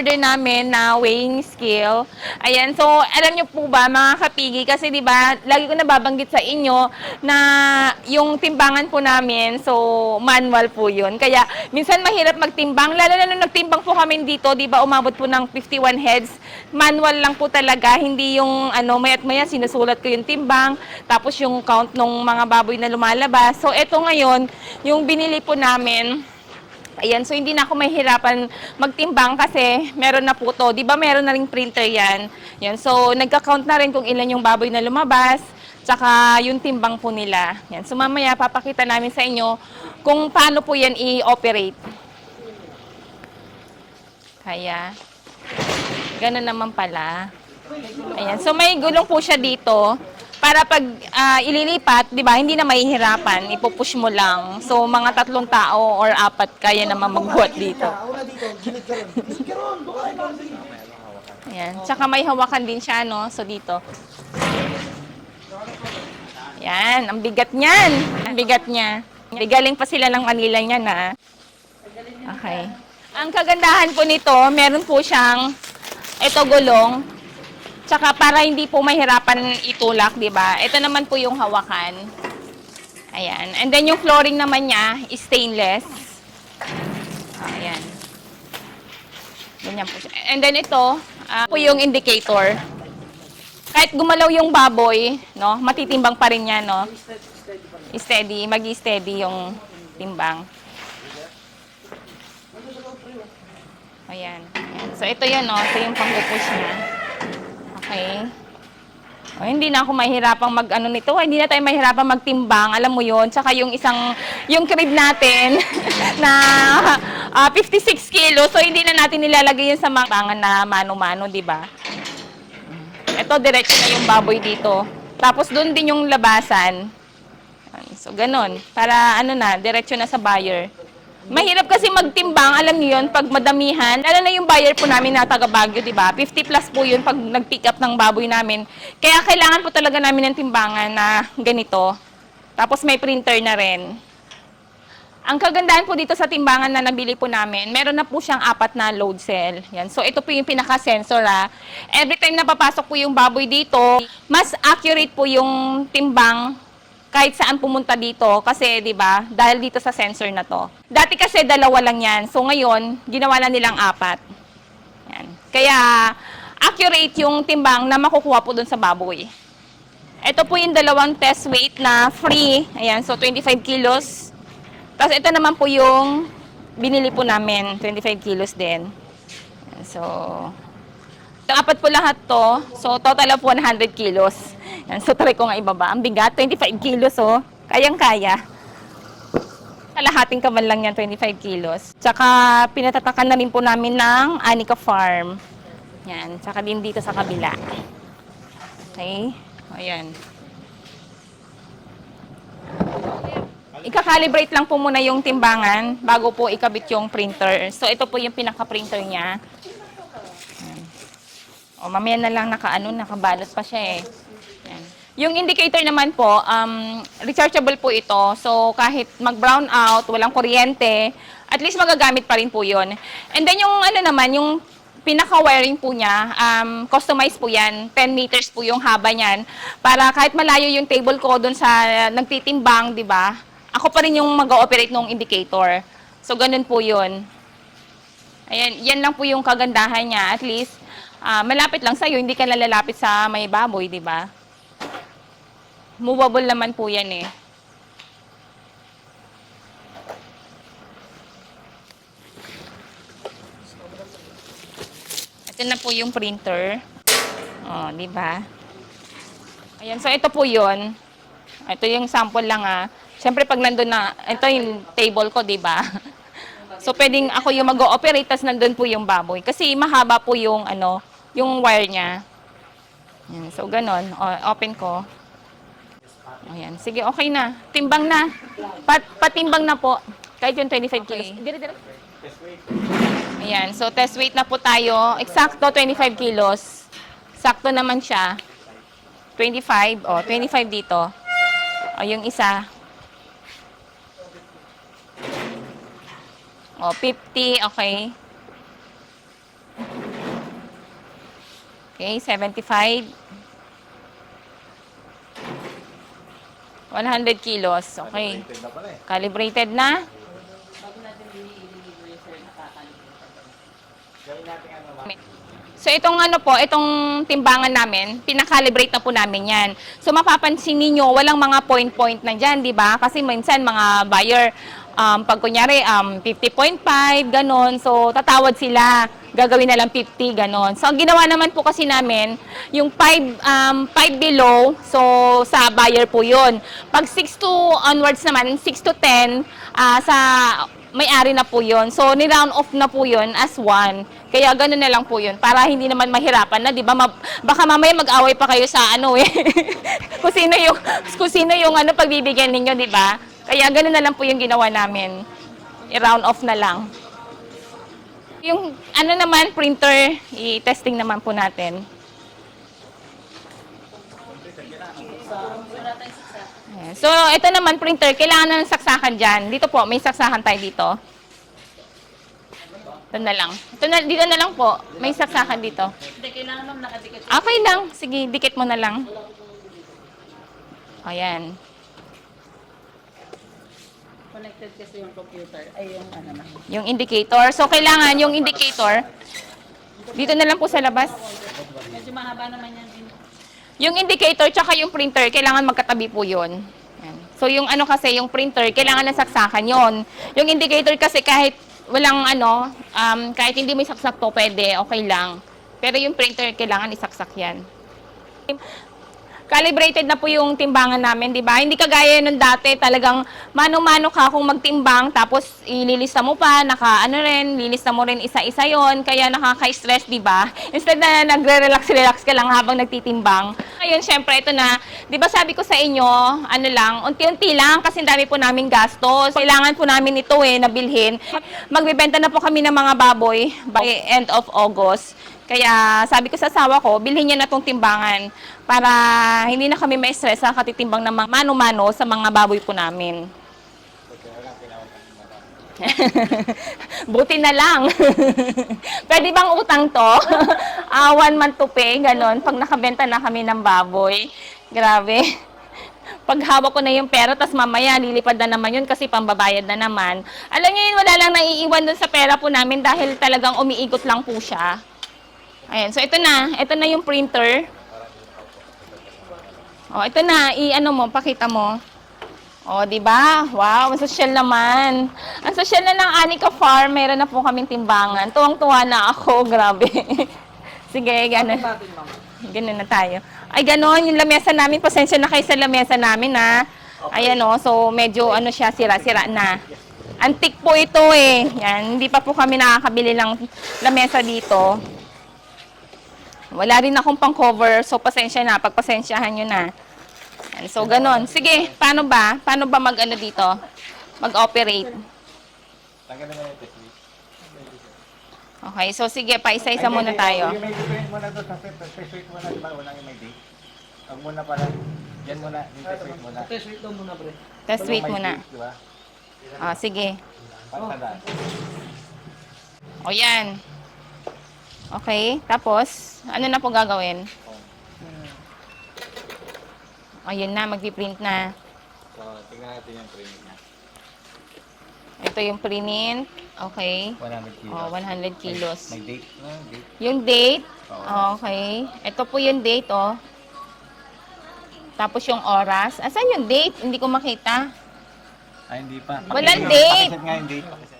yung order namin na weighing scale. Ayan, so alam nyo po ba mga kapigi, kasi di ba lagi ko nababanggit sa inyo na yung timbangan po namin, so manual po yun. Kaya minsan mahirap magtimbang, lalo na nung nagtimbang po kami dito, di ba umabot po ng 51 heads. Manual lang po talaga, hindi yung ano, mayat maya sinusulat ko yung timbang, tapos yung count ng mga baboy na lumalabas. So eto ngayon, yung binili po namin, Ayan, so hindi na ako mahihirapan magtimbang kasi meron na po to. Di ba meron na ring printer yan? Yan, so nagka-count na rin kung ilan yung baboy na lumabas, tsaka yung timbang po nila. Yan, so mamaya papakita namin sa inyo kung paano po yan i-operate. Kaya, ganun naman pala. Ayan, so may gulong po siya dito para pag ah, ililipat, 'di ba, hindi na mahihirapan, ipupush mo lang. So mga tatlong tao or apat kaya naman magbuhat dito. Ayan, tsaka may hawakan din siya, no? So dito. Yan, ang bigat niyan. Ang bigat niya. Galing pa sila ng Manila niyan, na. Okay. Ang kagandahan po nito, meron po siyang ito gulong. Tsaka para hindi po mahirapan itulak, di ba? Ito naman po yung hawakan. Ayan. And then yung flooring naman niya is stainless. Ayan. Ganyan po siya. And then ito, ah, po yung indicator. Kahit gumalaw yung baboy, no, matitimbang pa rin yan, no? Steady, mag-steady yung timbang. Ayan. Ayan. So ito yun, no? Ito yung pang-push niya. Okay. O, hindi na ako mahirapang mag ano nito, hindi na tayo mahirapang magtimbang, alam mo yon Tsaka yung isang, yung crib natin na ah, 56 kilo, so hindi na natin nilalagay yun sa mga bangan na mano-mano, di ba? Ito, diretso na yung baboy dito. Tapos doon din yung labasan. So, ganun. Para ano na, diretso na sa buyer. Mahirap kasi magtimbang, alam niyo yun, pag madamihan. Lalo na yung buyer po namin na taga Baguio, di ba? 50 plus po yun pag nag-pick up ng baboy namin. Kaya kailangan po talaga namin ng timbangan na ganito. Tapos may printer na rin. Ang kagandahan po dito sa timbangan na nabili po namin, meron na po siyang apat na load cell. Yan. So ito po yung pinaka-sensor ha. Every time na papasok po yung baboy dito, mas accurate po yung timbang kahit saan pumunta dito kasi 'di ba dahil dito sa sensor na to. Dati kasi dalawa lang 'yan. So ngayon, ginawa na nilang apat. Yan. Kaya accurate yung timbang na makukuha po dun sa baboy. Ito po yung dalawang test weight na free. Ayan, so 25 kilos. Tapos ito naman po yung binili po namin, 25 kilos din. Ayan, So, apat po lahat to, so total of 100 kilos. Yan, so try ko nga ibaba. Ang bigat, 25 kilos oh. Kayang-kaya. Kalahating kaman lang yan, 25 kilos. Tsaka pinatatakan na rin po namin ng Anika Farm. Yan, tsaka din dito sa kabila. Okay, ayan. Ika-calibrate lang po muna yung timbangan bago po ikabit yung printer. So ito po yung pinaka-printer niya. O, mamaya na lang naka, ano, nakabalot pa siya eh. Yung indicator naman po, um, rechargeable po ito. So, kahit mag-brown out, walang kuryente, at least magagamit pa rin po yun. And then yung ano naman, yung pinaka-wiring po niya, um, customized po yan. 10 meters po yung haba niyan. Para kahit malayo yung table ko doon sa nagtitimbang, di ba? Ako pa rin yung mag-ooperate ng indicator. So, ganun po yun. Ayan, yan lang po yung kagandahan niya. At least, ah, malapit lang sa'yo, hindi ka nalalapit sa may baboy, di ba? Movable naman po yan eh. Ito na po yung printer. Oh, di ba? Ayan, so ito po yon. Ito yung sample lang ah. Siyempre pag nandun na, ito yung table ko, di ba? So, pwedeng ako yung mag-ooperate, tas nandun po yung baboy. Kasi mahaba po yung, ano, yung wire niya. Yan, so, ganon. Open ko. Ayan. Sige, okay na. Timbang na. Pat, patimbang na po. Kahit yung 25 kilos. Dire, dire. Ayan. So, test weight na po tayo. Eksakto, 25 kilos. Sakto naman siya. 25. O, 25 dito. O, yung isa. O, 50. Okay. Okay, 75. 100 kilos. Okay. Rated na pala eh. Calibrated na. So itong ano po, itong timbangan namin, pinakalibrate na po namin yan. So mapapansin ninyo, walang mga point-point na dyan, di ba? Kasi minsan mga buyer, um, pag kunyari um, 50.5, ganon. So tatawad sila, gagawin na lang 50, ganon. So ang ginawa naman po kasi namin, yung 5, um, 5 below, so sa buyer po yun. Pag 6 to onwards naman, 6 to 10, ah, sa may-ari na po yun. So, ni-round off na po yun as one. Kaya gano'n na lang po yun. Para hindi naman mahirapan na, di ba? Ma- baka mamaya mag-away pa kayo sa ano eh. kung sino yung, kung sino yung ano pagbibigyan ninyo, di ba? Kaya gano'n na lang po yung ginawa namin. I-round off na lang. Yung ano naman, printer, i-testing naman po natin. So, ito naman printer, kailangan na ng saksakan dyan. Dito po, may saksakan tayo dito. Ito na lang. Ito na, dito na lang po. May saksakan dito. Hindi, kailangan ma'am nakadikit. Okay lang. Sige, dikit mo na lang. Ayan. Connected kasi yung computer. Ay, yung ano na. Yung indicator. So, kailangan yung indicator. Dito na lang po sa labas. Medyo mahaba naman yan. Yung indicator tsaka yung printer, kailangan magkatabi po yun. Yan. So, yung ano kasi, yung printer, kailangan ng saksakan yon. Yung indicator kasi kahit walang ano, um, kahit hindi mo isaksak to, pwede, okay lang. Pero yung printer, kailangan isaksak yan. Calibrated na po yung timbangan namin, di ba? Hindi kagaya nung dati, talagang mano-mano ka kung magtimbang, tapos ililista mo pa, naka ano rin, lilista mo rin isa-isa yon kaya nakaka-stress, di ba? Instead na nagre-relax-relax ka lang habang nagtitimbang. Ngayon, syempre, ito na, di ba sabi ko sa inyo, ano lang, unti-unti lang, kasi dami po namin gastos. Kailangan po namin ito eh, nabilhin. Magbibenta na po kami ng mga baboy by end of August. Kaya sabi ko sa asawa ko, bilhin niya na tong timbangan para hindi na kami ma-stress sa katitimbang ng mano-mano sa mga baboy po namin. Buti na lang. Pwede bang utang to? Ah, one month to pay, ganon. Pag nakabenta na kami ng baboy. Grabe. Pag hawak ko na yung pera, tas mamaya lilipad na naman yun kasi pambabayad na naman. Alam niyo yun, wala lang naiiwan dun sa pera po namin dahil talagang umiikot lang po siya. Ayan, so ito na. Ito na yung printer. Oh, ito na. I-ano mo, pakita mo. Oh, di ba? Wow, ang social naman. Ang social na ng Anika Farm, meron na po kaming timbangan. Tuwang-tuwa na ako, grabe. Sige, gano'n. Ganun na tayo. Ay, gano'n, yung lamesa namin, pasensya na kayo sa lamesa namin, ha. Ayan, oh, so medyo ano siya, sira-sira na. Antik po ito eh. Yan, hindi pa po kami nakakabili ng lamesa dito. Wala rin akong pang-cover, so pasensya na, pagpasensyahan nyo na. Yan, so, ganon. Sige, paano ba? Paano ba mag-ano dito? Mag-operate? Tanggalin mo na yung switch. Okay, so sige, pa isa-isa muna tayo. Yung may different muna doon sa test test switch muna, di ba? Unang yung may date. Huwag muna pala. Yan muna, yung test switch muna. Test rate daw muna, pre. Test may muna. Di ba? Ah, sige. Pantandaan. O yan. Okay, tapos, ano na po gagawin? Ayun na, mag-print na. So, tingnan natin yung training niya. Ito yung print. Okay. 100 kilos. Oh, 100 kilos. May date na, date. Yung date. Oo. Okay. Ito po yung date, oh. Tapos yung oras. Asan yung date? Hindi ko makita. Ay, hindi pa. Walang date. Pakiset nga yung date. Pakiset.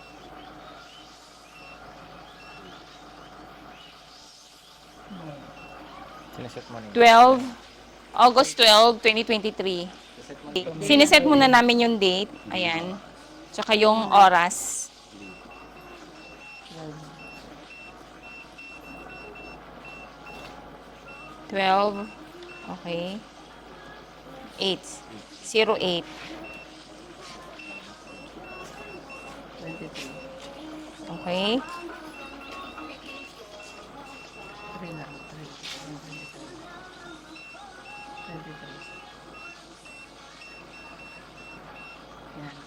Sineset mo na yun. 12, August 12, 2023. Sineset mo Sineset muna namin yung date. Ayan. Tsaka yung oras. Twelve. Okay. Eight. Zero eight. 23. Okay. 3 na.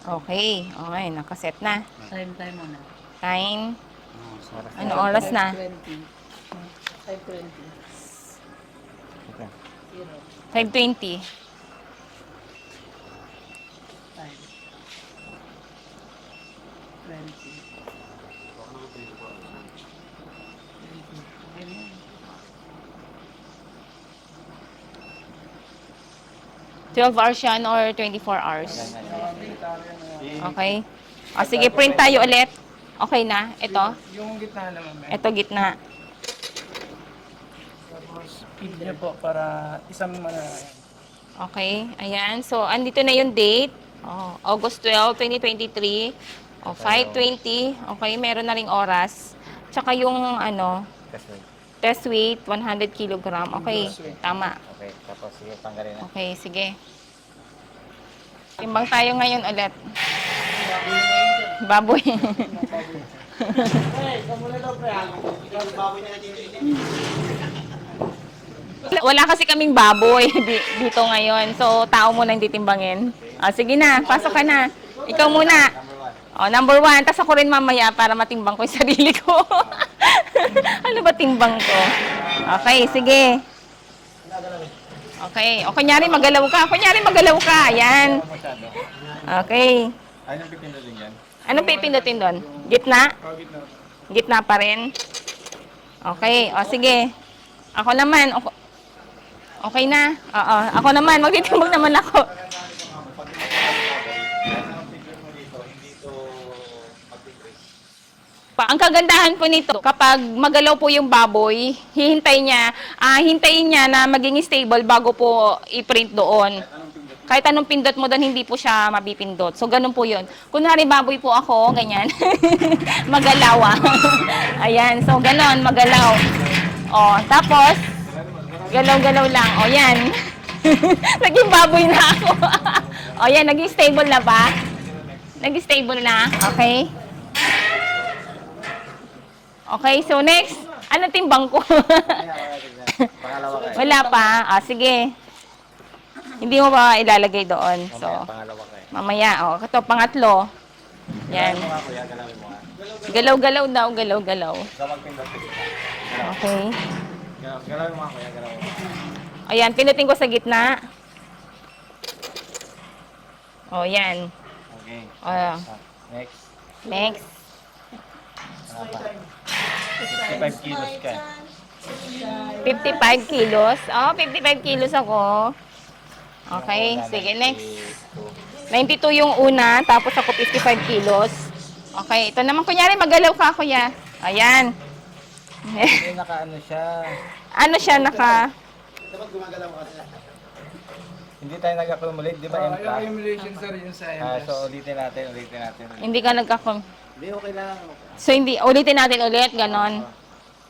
Okay. Okay. Nakaset na. Time time muna. Time. Ano oras na? 5.20. 5.20. Zero. 520. 12 hours yan or 24 hours. Okay? O, sige, print tayo ulit. Okay na. Ito. Yung gitna naman, ma'am. Ito, gitna. Tapos, feed niyo po para isang mga... Okay, ayan. So, andito na yung date. Oh, August 12, 2023. O, oh, 5.20. Okay, meron na ring oras. Tsaka yung ano... Assessment test weight, 100 kilogram. Okay, tama. okay, tapos sige, tanggalin na. Okay, sige. Timbang tayo ngayon ulit. Baboy. Wala kasi kaming baboy di- dito ngayon. So, tao muna yung titimbangin. Ah, sige na, pasok ka na. Ikaw muna. Oh, number one. Tapos ako rin mamaya para matimbang ko yung sarili ko. ano ba timbang ko? Okay, sige. Okay. O, kunyari magalaw ka. Kunyari magalaw ka. Masyado? Okay. Anong pipindutin dyan? Anong pipindutin doon? Gitna? Oh, gitna. Gitna pa rin? Okay. O, sige. Ako naman. Okay na. Oo. Ako naman. Magtitimbang naman ako. Pa, ang kagandahan po nito, kapag magalaw po yung baboy, hihintay niya, ah, hintayin niya na maging stable bago po i-print doon. Kahit anong pindot mo doon, hindi po siya mabipindot. So, ganun po yun. Kunwari, baboy po ako, ganyan. magalaw ah. Ayan, so ganun, magalaw. O, tapos, galaw-galaw lang. O, yan. naging baboy na ako. o, yan, naging stable na ba? Naging stable na, okay? Okay, so next, ano timbang ko? Wala tignan. Pangalawa kayo. Wala pa. Ah, sige. Hindi mo ba ilalagay doon? So, Mamaya, pangalawa kayo. mamaya. Oh, ito, pangatlo. Yan. Galawin mo nga, kuya. Galawin mo nga. Galaw-galaw daw, galaw-galaw. Ikaw magpindot. Galaw. Okay. Galaw- Galawin mo nga, kuya. Galawin mo. Ayan, pinutin ko sa gitna. Oh, yan. Okay. Ah, Next. next. Ano pa? 55 kilos ka. 55 kilos. Oh, 55 kilos ako. Okay, sige, next. 92. 92 yung una, tapos ako 55 kilos. Okay, ito naman kunyari magalaw ka, kuya. Ayan. Hindi, naka-ano siya. ano siya, naka... Hindi tayo nag-accumulate, di ba? Ah, M yung plus? accumulation, sir, yun sa Ah, MS. so, ulitin natin, ulitin natin. ulitin. Hindi ka nagkakom... Hindi, okay lang. So, hindi, ulitin natin ulit, ganon.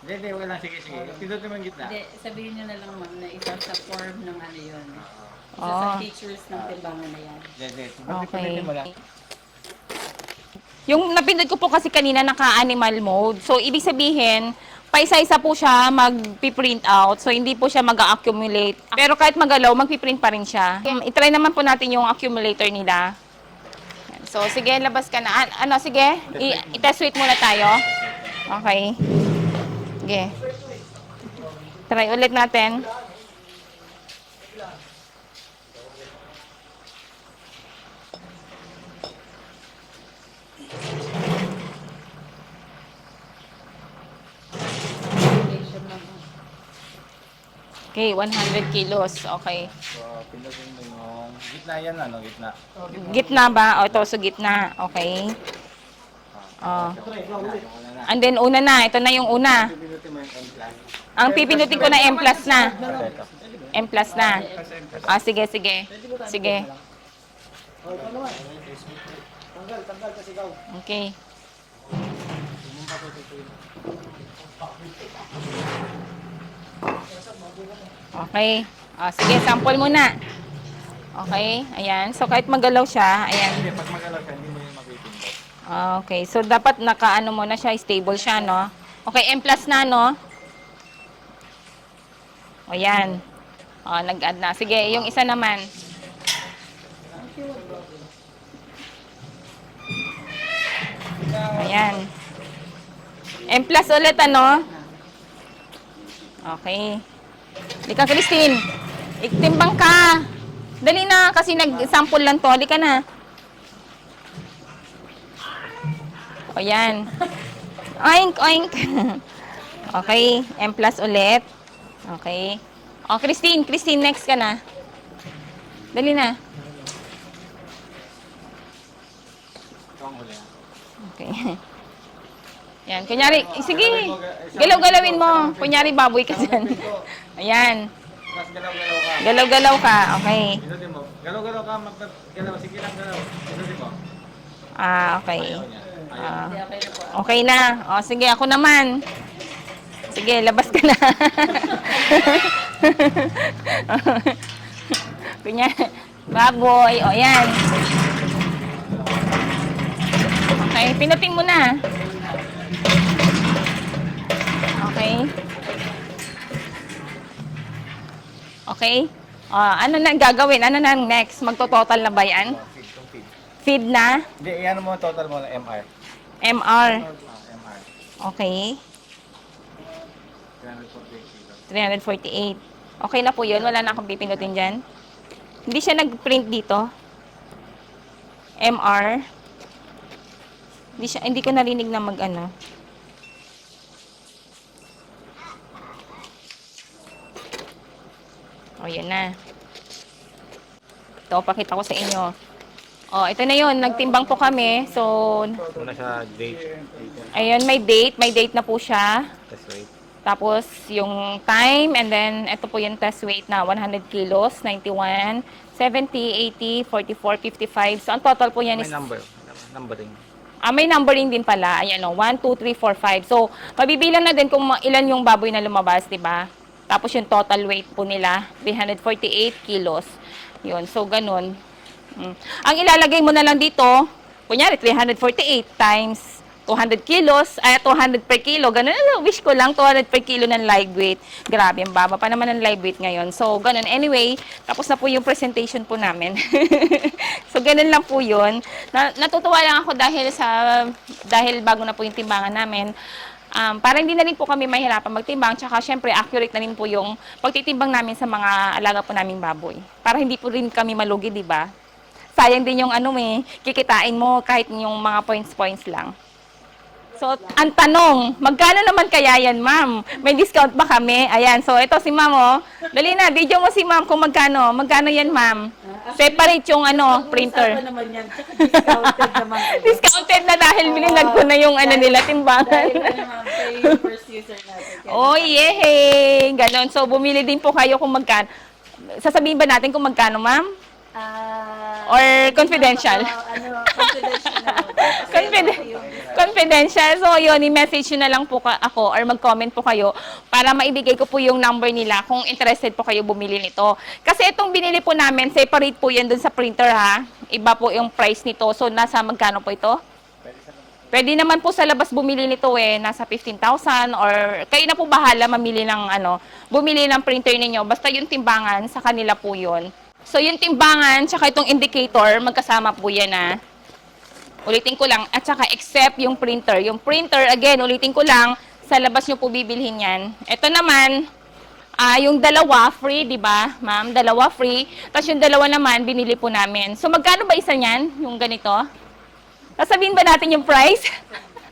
Hindi, hindi, okay lang. Sige, sige. Pindutin mo yung gitna. Hindi, sabihin nyo na lang ma'am na isa sa form ng ano yun. Isa Oh. sa features ng timbangan na yan. Hindi, hindi. Okay. Pindutin mo lang. Yung napindot ko po kasi kanina naka-animal mode. So, ibig sabihin, paisa-isa po siya mag-print out. So, hindi po siya mag-accumulate. Pero kahit magalaw, mag-print pa rin siya. Um, itry naman po natin yung accumulator nila. So, sige, labas ka na. An- ano, sige, I- i-test weight muna tayo. Okay. Sige. Try ulit natin. Okay, 100 kilos. Okay. So, pindutin mo yung gitna yan, ano? Gitna. Gitna ba? O, ito, so gitna. Okay. Oh. And then, una na. Ito na yung una. Ang pipindutin ko na M plus na. M plus na. Ah, sige, sige. Sige. Okay. Okay. Ah, sige, sample muna. Okay, ayan. So, kahit magalaw siya, ayan. Hindi, pag magalaw siya, hindi mo yung mapipindot. Ah, Okay, so dapat nakaano mo na siya, stable siya, no? Okay, M plus na, no? O yan. O, nag-add na. Sige, yung isa naman. Ayan. M plus ulit, ano? Okay. Lika, Christine. Iktimbang ka. Dali na, kasi nag-sample lang to. Halika ka na. O yan. Oink, oink. okay, M plus ulit. Okay. O, Christine, Christine, next ka na. Dali na. Okay. Yan, kunyari, sige, galaw-galawin mo. Kunyari, baboy ka dyan. Ayan, Mas galaw-galaw ka. galaw-galaw ka. Okay. Pinutin mo. Galaw-galaw ka, magpagalaw. Sige lang galaw. Pinutin mo. Ah, okay. Ah, okay na po. okay na. O, sige, ako naman. Sige, labas ka na. Kunya, baboy. O, yan. Okay, pinutin mo na. Okay. Okay. Ah, ano na gagawin? Ano na next? Magto-total na ba yan? Feed, itong feed. Feed na? Hindi, iyan mo total mo na MR. MR. Ah, MR. Okay. 348 kilos. 348. Okay na po yun. Wala na akong pipindutin dyan. Hindi siya nag-print dito. MR. Hindi, siya, hindi ko narinig na mag-ano. O, yan na. Ito, pakita ko sa inyo. O, ito na yun. Nagtimbang po kami. So, Muna sa date. ayun, may date. May date na po siya. Test weight. Tapos, yung time, and then, ito po yung test weight na 100 kilos, 91, 70, 80, 44, 55. So, ang total po yan May is... number. Numbering. Ah, may numbering din pala. Ayan o, 1, 2, 3, 4, 5. So, mabibilang na din kung ilan yung baboy na lumabas, di ba? Tapos yung total weight po nila, 348 kilos. Yun, so ganun. Mm. Ang ilalagay mo na lang dito, kunyari 348 times 200 kilos, ay 200 per kilo, ganun. Ano, wish ko lang 200 per kilo ng live weight. Grabe, ang baba pa naman ng live weight ngayon. So, ganun. Anyway, tapos na po yung presentation po namin. so, ganun lang po yun. Na, natutuwa lang ako dahil sa, dahil bago na po yung timbangan namin. Um, para hindi na rin po kami mahirapan magtimbang, tsaka syempre accurate na rin po yung pagtitimbang namin sa mga alaga po naming baboy. Para hindi po rin kami malugi, di ba? Sayang din yung ano eh, kikitain mo kahit yung mga points-points lang. So, ang tanong, magkano naman kaya yan, ma'am? May discount ba kami? Ayan, so ito si ma'am, oh. Dali na, video mo si ma'am kung magkano. Magkano yan, ma'am? Separate yung ano, Pag-uusapan printer. naman yan, tsaka discounted naman. Discounted na dahil bilinag ko na yung ano nila, timbangan. Dahil ano ma'am, kayo yung first user natin. Kaya- Oh, yehey! Ganon. So, bumili din po kayo kung magkano. Sasabihin ba natin kung magkano, ma'am? Ah, Or confidential? ah, ano, confidential na lang. Confiden- Yung- confidential. So, yun, i-message nyo na lang po ako or mag-comment po kayo para maibigay ko po yung number nila kung interested po kayo bumili nito. Kasi itong binili po namin, separate po yan dun sa printer ha. Iba po yung price nito. So, nasa magkano po ito? Pwede naman po sa labas bumili nito eh, nasa 15,000 or kayo na po bahala mamili ng ano, bumili ng printer ninyo. Basta yung timbangan, sa kanila po yun. So yung timbangan, tsaka itong indicator, magkasama po yan na. Ulitin ko lang, at saka except yung printer. Yung printer, again, ulitin ko lang, sa labas nyo po bibilhin yan. Ito naman, ah yung dalawa, free, di ba, ma'am? Dalawa free. Tapos yung dalawa naman, binili po namin. So magkano ba isa niyan, yung ganito? Sasabihin ba natin yung price?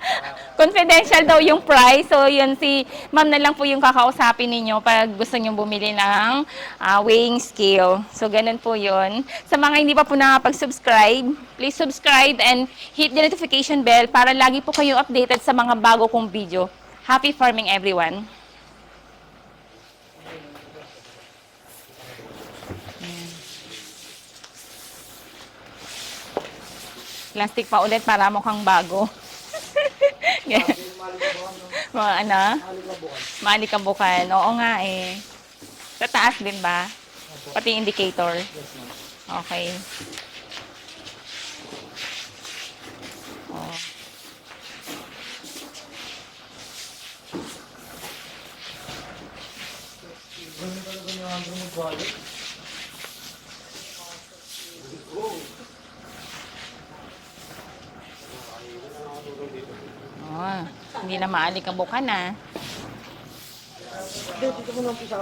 Confidential daw yung price. So, yun si ma'am na lang po yung kakausapin ninyo pag gusto nyo bumili ng ah, weighing scale. So, ganun po yun. Sa mga hindi pa po nakapag-subscribe, please subscribe and hit the notification bell para lagi po kayo updated sa mga bago kong video. Happy farming everyone! Plastic pa ulit para mukhang bago. Mga ano? Malikabukan. Oo nga eh. Sa taas din ba? Pati indicator. Okay. Oh. Na maalikabukan na. Dito mo lang po sa